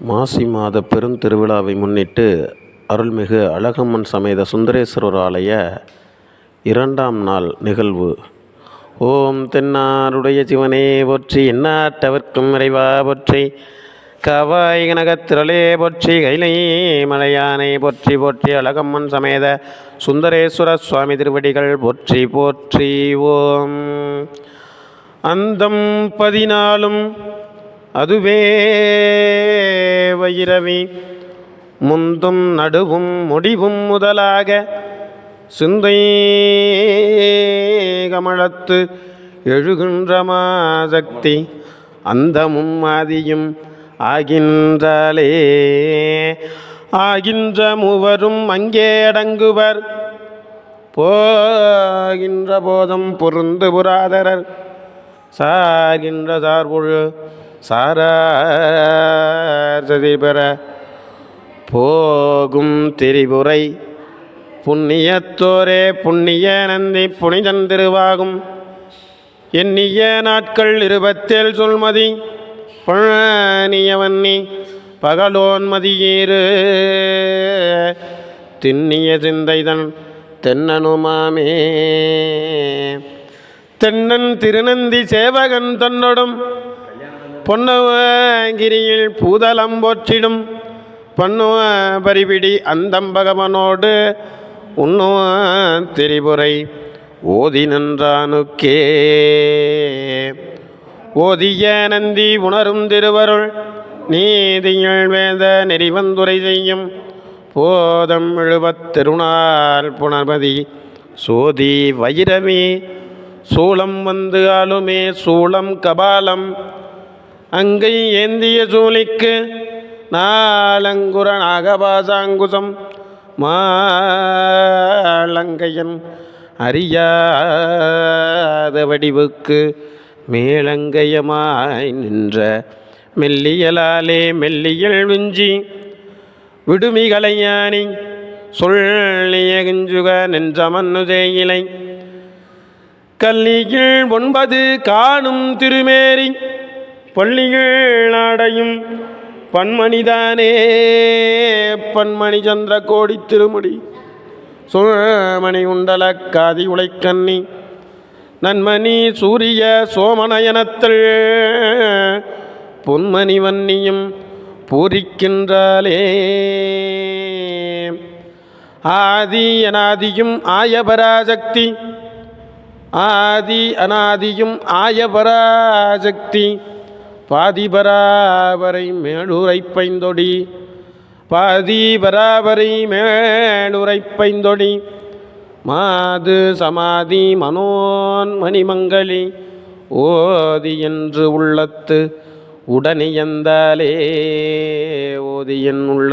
மாசி மாத பெருந்திருவிழாவை முன்னிட்டு அருள்மிகு அழகம்மன் சமேத சுந்தரேஸ்வரர் ஆலய இரண்டாம் நாள் நிகழ்வு. ஓம் தென்னாருடைய சிவனே போற்றி எந்நாட்டவர்க்கும் இறைவா போற்றி. கவாய் கனகத்திரளே போற்றி கைலை மலையானை போற்றி போற்றி அழகம்மன் சமேத சுந்தரேஸ்வர சுவாமி திருவடிகள் போற்றி போற்றி ஓம். அந்தம் பதினாலும் அதுவே வைரவி. முந்தும் நடுவும் முடிவும் முதலாக சிந்தை கமலத்து எழுகின்ற மாசக்தி அந்தமும் ஆதியும் ஆகின்றாலே. ஆகின்ற மூவரும் அங்கே அடங்குவர். போகின்ற போதம் பொருந்து புராதரர். சாகின்ற சார்புழு சாரதி பெற போகும் திரிபுரை புண்ணியத்தோரே புண்ணிய நந்தி புனிதன் திருவாகும். எண்ணிய நாட்கள் இருபத்தேழு சொல்மதி பழனியவன்னி பகலோன்மதியீரு திண்ணிய சிந்தைதன் தென்னனுமாமே தென்னன் திருநந்தி சேவகன் தன்னொடும் பொன்னவகிரியில் பூதலம் போற்றிடும். பண்ணுவ பரிபிடி அந்தம்பகவனோடு உண்ணுவ திரிபுரை ஓதி நின்றானுக்கே. ஓதிய நந்தி உணரும் திருவருள் நீதியள் வேத நெறிவந்துரை செய்யும். போதம் எழுபத் திருநாள் புனர்மதி சோதி வைரவி சூளம் வந்து ஆளுமே சூளம் கபாலம். அங்கை ஏந்திய சூலிக்கு நாளங்குர நாகபாசாங்குசம் மாலங்கையன் அறியாத வடிவுக்கு மேலங்கையமாய் நின்ற மெல்லியலாலே மெல்லியல் விஞ்சி விடுமிகளையானி சொல்லியகுஞ்சுக நின்ற மன்னுதேயிலை கல்லியில் ஒன்பது காணும் திருமேரி பள்ளிகள் ஆடையும் பன்மணிதானே. பன்மணி சந்திர கோடி திருமுடி. சோழமணி உண்டல காதி உழைக்கண்ணி நன்மணி சூரிய சோமனயனத்தள் பொன்மணி வன்னியும் பூரிக்கின்றாலே ஆதி அநாதியும் ஆயபராசக்தி. ஆதி அநாதியும் ஆயபராசக்தி. பாதிபராவரை மேலுரை பைந்தொடி பாதிபராபரை மேலுரை பைந்தொடி மாது சமாதி மனோன் மணிமங்கலி ஓதி என்று உள்ளத்து உடனியந்தாலே ஓதியன் உள்ள